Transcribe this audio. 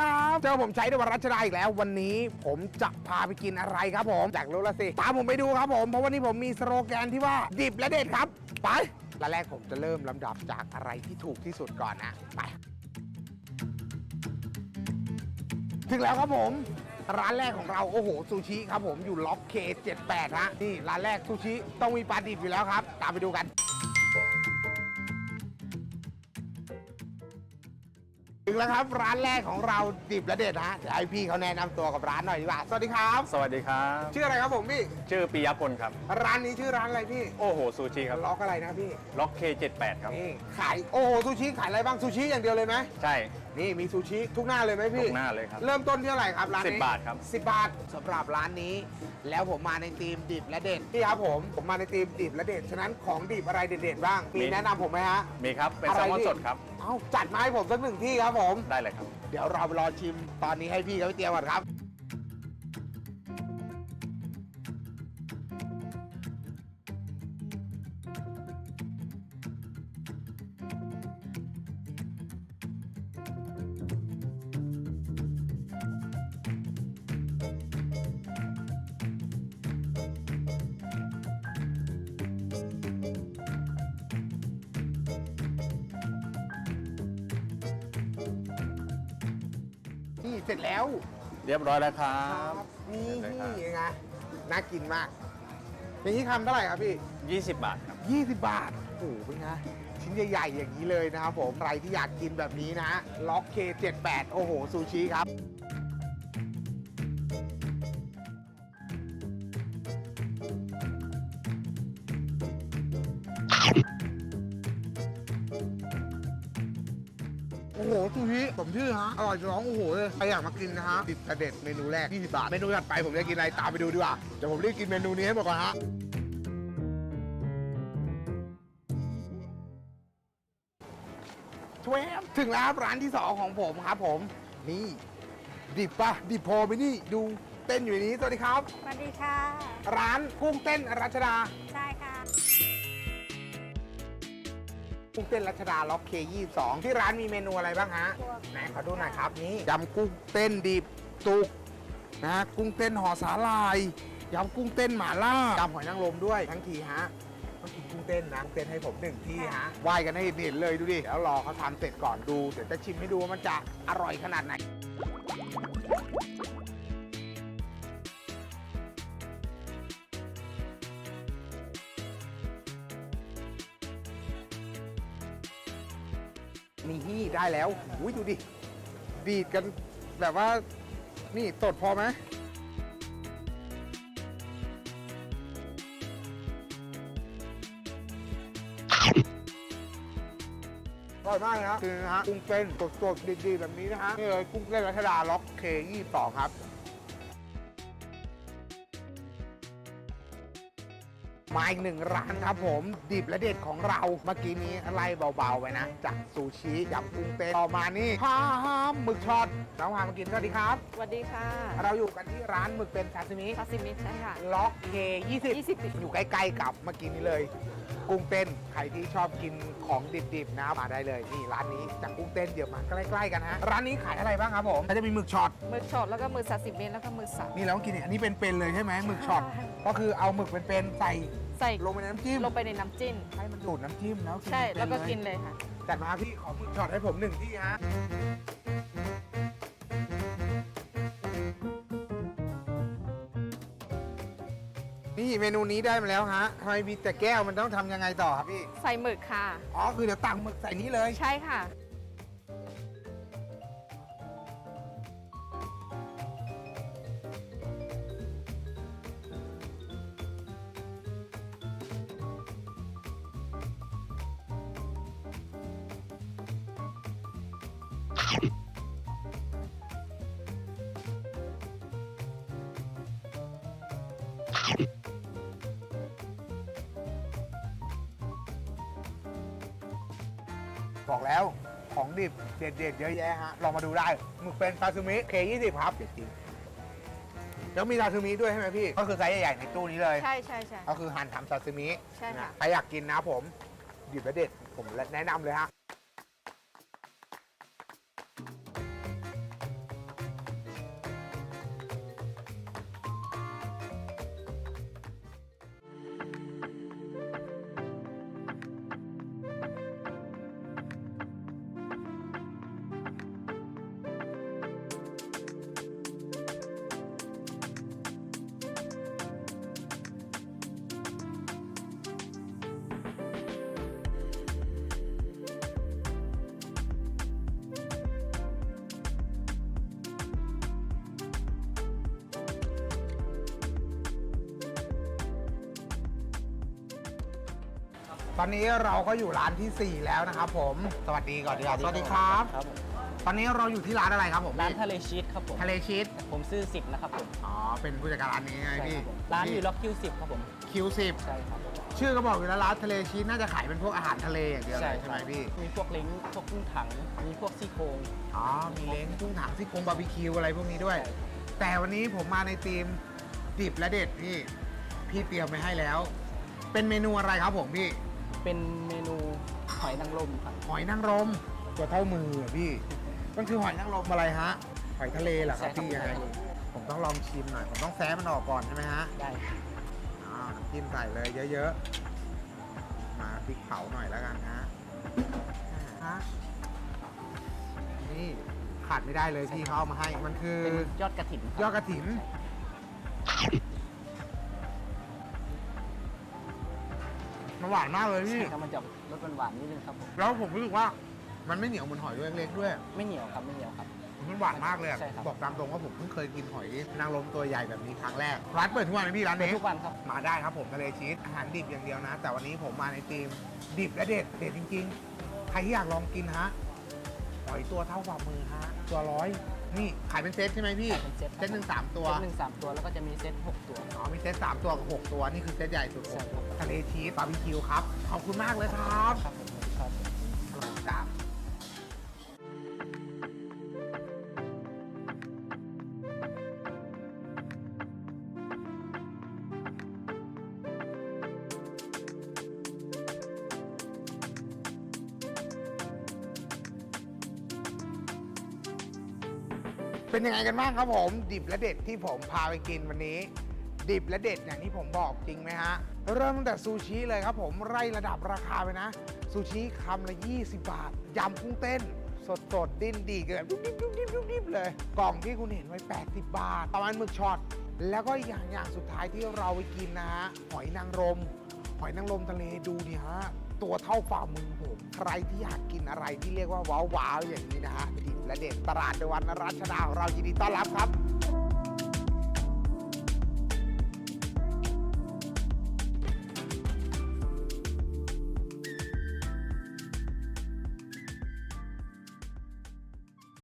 ครับ เจอผมใช้ในวันรัชดาอีกแล้ว วันนี้ผมจะพาไปกินอะไรครับผมจากรู้ละสิ ตามผมไปดูครับผม เพราะวันนี้ผมมีสโลแกนที่ว่าดิบและเด็ดครับ ไปร้านแรกผมจะเริ่มลำดับจากอะไรที่ถูกที่สุดก่อนนะ ไป ถึงแล้วครับผม ร้านแรกของเราโอ้โหซูชิครับผมอยู่ล็อกเค78ฮะนี่ร้านแรกซูชิต้องมีปลาดิบอยู่แล้วครับ ตามไปดูกัน แล้วครับ ร้านแรกของเราดิบและเด็ดฮะเดี๋ยวให้พี่เขาแนะนำตัวกับร้านหน่อยดีกว่า สวัสดีครับ สวัสดีครับ ชื่ออะไรครับผมพี่ ชื่อปิยพลครับ ร้านนี้ชื่อร้านอะไรพี่ โอ้โหซูชิครับล็อกอะไรนะพี่ ล็อก K78 ครับ นี่ขายโอ้โหซูชิขายอะไรบ้างซูชิอย่างเดียวเลยไหมใช่ นี่มีซูชิทุกหน้าเลยไหมพี่ทุกหน้าเลยครับเริ่มต้นที่เท่าไหร่ครับร้านนี้10บาทครับ10บาทสำหรับร้านนี้ แล้วผมมาในทีมดิบและเด็ดพี่ครับผมผมมาในทีมดิบและเด็ดฉะนั้นของดิบอะไรเด็ดๆบ้างมีแนะนำผมไหมฮะมีครับ เป็นอะไรแซลมอนพี่สดครับ เอ้าจัดมาให้ผมสักหนึ่งที่ครับผม ได้เลยครับ เดี๋ยวเราไปรอชิมตอนนี้ให้พี่เขาไปเตรียมก่อนครับ เสร็จแล้วเรียบร้อยแล้วครับ นี่เสร็จเลยครับยังไงน่ากินมากอย่างนี้คำเท่าไหร่ครับพี่ 20 บาทครับ 20 บาท โอ้โหเป็นไงชิ้นใหญ่ ๆ อย่างนี้เลยนะครับผม ใครที่อยากกินแบบนี้นะฮะ ล็อกเค78โอ้โห ซูชิครับ ซูชิผมชื่อฮะ อร่อยจะร้องโอ้โหเลยใครอยากมากินนะฮะติดเด็ดเมนูแรก 20 บาท เมนูถัดไปผมจะกินอะไรตามไปดูดีกว่า เดี๋ยวผมรีบกินเมนูนี้ให้หมดก่อนฮะแวบถึงแล้วครับร้านที่สองของผมครับผม นี่ ดิบปะดิบพอไปนี่ดูเต้นอยู่ในนี้ สวัสดีครับ สวัสดีค่ะ ร้านกุ้งเต้นรัชดา กุ้งเต้นรัชดาล็อกเค22ที่ร้านมีเมนูอะไรบ้างฮะพวกไหนขอดูหน่อยครับนี่ยำกุ้งเต้นดิบตุกนะฮะกุ้งเต้นห่อสาลายยำกุ้งเต้นหม่าล่ายำหอยนางรมด้วยทั้งทีฮะต้องกินกุ้งเต้นนะกุ้งเต้นให้ผมหนึ่งที่ฮะไหว้กันให้เห็นเลยดูดิแล้วรอเขาทำเสร็จก่อนดูเดี๋ยวจะชิมให้ดูว่ามันจะอร่อยขนาดไหน นี่ได้แล้วอุ้ยดูดิ ดีดกันแบบว่า นี่ตดพอไหมอร่อยมากนะคือนะฮะกุ้งเต้นสดๆดีๆแบบนี้นะฮะนี่เลยกุ้งเต้นรัชดาล็อกเคยี่ต่อครับ มาอีกหนึ่งร้านครับผม ดิบและเด็ดของเราเมื่อกี้นี้ไล่เบาๆไปนะ จากซูชิยำกุ้งเต้นต่อมานี่พาหามหมึกช็อตน้องพามากินสวัสดีครับ สวัสดีค่ะเราอยู่กันที่ร้านหมึกเป็นซาซิมิซาซิมิใช่ค่ะ ล็อกเค20 20 อยู่ใกล้ๆกับเมื่อกี้นี้เลย กุ้งเต้นใครที่ชอบกินของดิบๆนะมาได้เลยนี่ร้านนี้จากกุ้งเต้นเดี๋ยวมาใกล้ๆกันฮะร้านนี้ขายอะไรบ้างครับผมก็จะมีหมึกช็อตมือช็อตแล้วก็มือซาซิมิแล้วก็มือสับ นี่เราต้องกินเนี่ยอันนี้เป็นๆเลยใช่ไหมหมึกช็อตใช่ก็คือเอาหมึกเป็นๆใส่ ใส่ลงไปในน้ำจิ้มลงไปในน้ำจิ้ม ให้มันดูดน้ำจิ้มแล้วใช่เป็แล้วก็เยกินเลยค่ะ จัดมาพี่ขอหมึกช็อตให้ผมหนึ่งที่ฮะนี่เมนูนี้ได้มาแล้วฮะทำไมมีแต่แก้วมันต้องทำยังไงต่อครับพี่ ใส่หมึกค่ะ อ๋อ คือเดี๋ยวตักหมึกใส่นี้เลย ใช่ค่ะ บอกแล้วของดิบเด็ดๆเยอะแยะฮะลองมาดูได้หมึกเป็นซาซูมิเคยี่สิบครับแล้วมีซาซูมิด้วยใช่ไหมพี่ ก็คือไซส์ใหญ่ๆในตู้นี้เลย ใช่ใช่ใช่ก็คือหั่นทำซาซิมิใช่ค่ะนใครอยากกินนะผมหยิบแล้วเด็ดผมแนะนำเลยฮะ ตอนนี้เราก็อยู่ร้านที่ 4 แล้วนะครับผม สวัสดีก่อนดีกว่าสวัสดีครับ ครับผมตอนนี้เราอยู่ที่ร้านอะไรครับผมร้านทะเลชีสครับผม ทะเลชีสผมซื้อสิบนะครับผม อ๋อ เป็นผู้จัดการร้านนี้ไงใช่พี่ครับผมร้านอยู่ล็อกคิวสิบครับผม คิวสิบใช่ครับ ชื่อก็บอกอยู่แล้วร้านทะเลชีสน่าจะขายเป็นพวกอาหารทะเลอย่างเดียวเลยใช่ไหมพี่ มีพวกเล้งพวกกุ้งถัง มีพวกซี่โครง อ๋อ มีเล้งกุ้งถังซี่โครงบาร์บีคิวอะไรพวกนี้ด้วย ใช่ครับแต่วันนี้ผมมาในทีมดิบและเด็ดพี่ พี่เตรียมไปให้แล้ว เป็นเมนูอะไรครับผมพี่ เป็นเมนูหอยนางรมครับ หอยนางรมตัวเท่ามืออะพี่มันคือหอยนางรมอะไรฮะหอยทะเลเหรอครับใช่ครับพี่ยังไงหอยทะเลผมต้องลองชิมหน่อยผมต้องแซะมันออกก่อนใช่ไหมฮะได้ครับอ้าวน้ำจิ้มใส่เลยเยอะๆมาพริกเผาหน่อยแล้วกันฮะฮะนี่ขาดไม่ได้เลยพี่เขาเอามาให้มันคือ เป็นยอดกระถิ่นครับ ยอดกระถิน มันหวานมากเลยพี่ใช่ครับมันจะรสหวานๆนิดนึงครับผมแล้วผมรู้สึกว่ามันไม่เหนียวเหมือนหอยเล็กๆด้วย ไม่เหนียวครับไม่เหนียวครับ มันหวานมากเลยอะใช่ครับ บอกตามตรงว่าผมเพิ่งเคยกินหอยนางรมตัวใหญ่แบบนี้ครั้งแรก ร้านเปิดทุกวันไหมพี่ร้านเปิดนี้ ทุกวันครับ มาได้ครับผมทะเลชีสอาหารดิบอย่างเดียวนะ แต่วันนี้ผมมาในทีมดิบและเด็ดเด็ดจริงๆ ใครที่อยากลองกินฮะ หอยตัวเท่าฝ่ามือฮะ ตัวร้อยนี่ขายเป็นเซตใช่ไหมพี่ขายเป็นเซตครับเซตหนึ่งสามตัว เซตหนึ่งสามตัวแล้วก็จะมีเซตหกตัว อ๋อ มีเซตสามตัวกับหกตัว นี่คือเซตใหญ่สุดใช่ครับ ทะเลชีสบาร์บีคิวครับ ขอบคุณมากเลยครับ ครับ เป็นยังไงกันบ้างครับผม ดิบและเด็ดที่ผมพาไปกินวันนี้ ดิบและเด็ดอย่างที่ผมบอกจริงไหมฮะ เริ่มตั้งแต่ซูชิเลยครับผมไล่ระดับราคาไปนะ ซูชิคำละ 20 บาท ยำกุ้งเต้น สดสดดิ้นดีกันแบบดุ๊บดิบดิบดิบดิบเลย กล่องที่คุณเห็นไว้ 80 บาทประมาณหมึกช็อต แล้วก็อย่างอย่างสุดท้ายที่เราไปกินนะฮะหอยนางรม หอยนางรมทะเลดูดิฮะตัวเท่าฝ่ามือผม ใครที่อยากกินอะไรที่เรียกว่าว้าวๆอย่างนี้นะฮะ และเด็ดตลาดในวันรัชดาของเรายินดีต้อนรับครับ